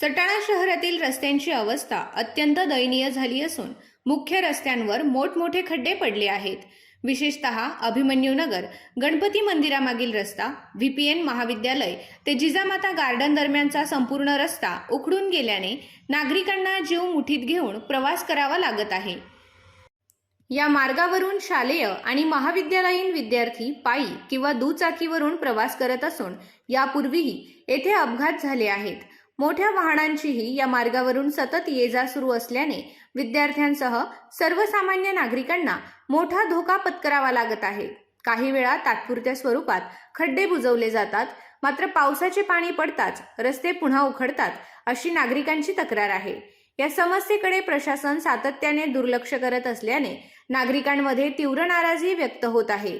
सटाणा शहरातील रस्त्यांची अवस्था अत्यंत दयनीय झाली असून मुख्य रस्त्यांवर मोठमोठे खड्डे पडले आहेत. विशेषतः अभिमन्यूनगर गणपती मंदिरामागील रस्ता व्हीपीएन महाविद्यालय ते जिजामाता गार्डन दरम्यानचा संपूर्ण रस्ता उखडून गेल्याने नागरिकांना जीव मुठीत घेऊन प्रवास करावा लागत आहे. या मार्गावरून शालेय आणि महाविद्यालयीन विद्यार्थी पायी किंवा दुचाकीवरून प्रवास करत असून यापूर्वीही येथे अपघात झाले आहेत. मोठ्या वाहनांचीही या मार्गावरून सतत ये जा सुरू असल्याने विद्यार्थ्यांसह सर्वसामान्य नागरिकांना मोठा धोका पत्करावा लागत आहे. काही वेळा तात्पुरत्या स्वरूपात खड्डे बुजवले जातात मात्र पावसाचे पाणी पडताच रस्ते पुन्हा उखडतात अशी नागरिकांची तक्रार आहे. या समस्येकडे प्रशासन सातत्याने दुर्लक्ष करत असल्याने नागरिकांमध्ये तीव्र नाराजी व्यक्त होत आहे.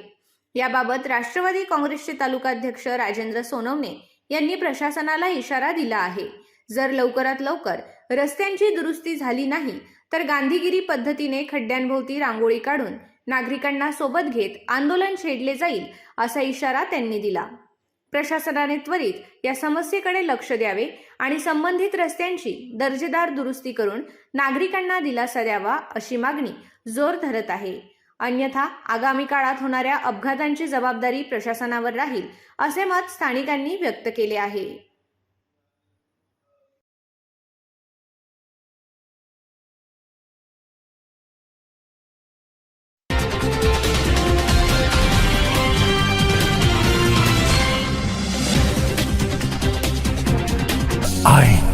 याबाबत राष्ट्रवादी काँग्रेसचे तालुकाध्यक्ष राजेंद्र सोनवणे यांनी प्रशासनाला इशारा दिला आहे. जर लवकरात लवकर रस्त्यांची दुरुस्ती झाली नाही तर गांधीगिरी पद्धतीने खड्ड्यांभोवती रांगोळी काढून नागरिकांना सोबत घेत आंदोलन छेडले जाईल असा इशारा त्यांनी दिला. प्रशासनाने त्वरित या समस्येकडे लक्ष द्यावे आणि संबंधित रस्त्यांची दर्जेदार दुरुस्ती करून नागरिकांना दिलासा द्यावा अशी मागणी जोर धरत आहे. अन्यथा आगामी काळात होणाऱ्या अपघातांची जबाबदारी प्रशासनावर राहील असे मत स्थानिकांनी व्यक्त केले आहे. I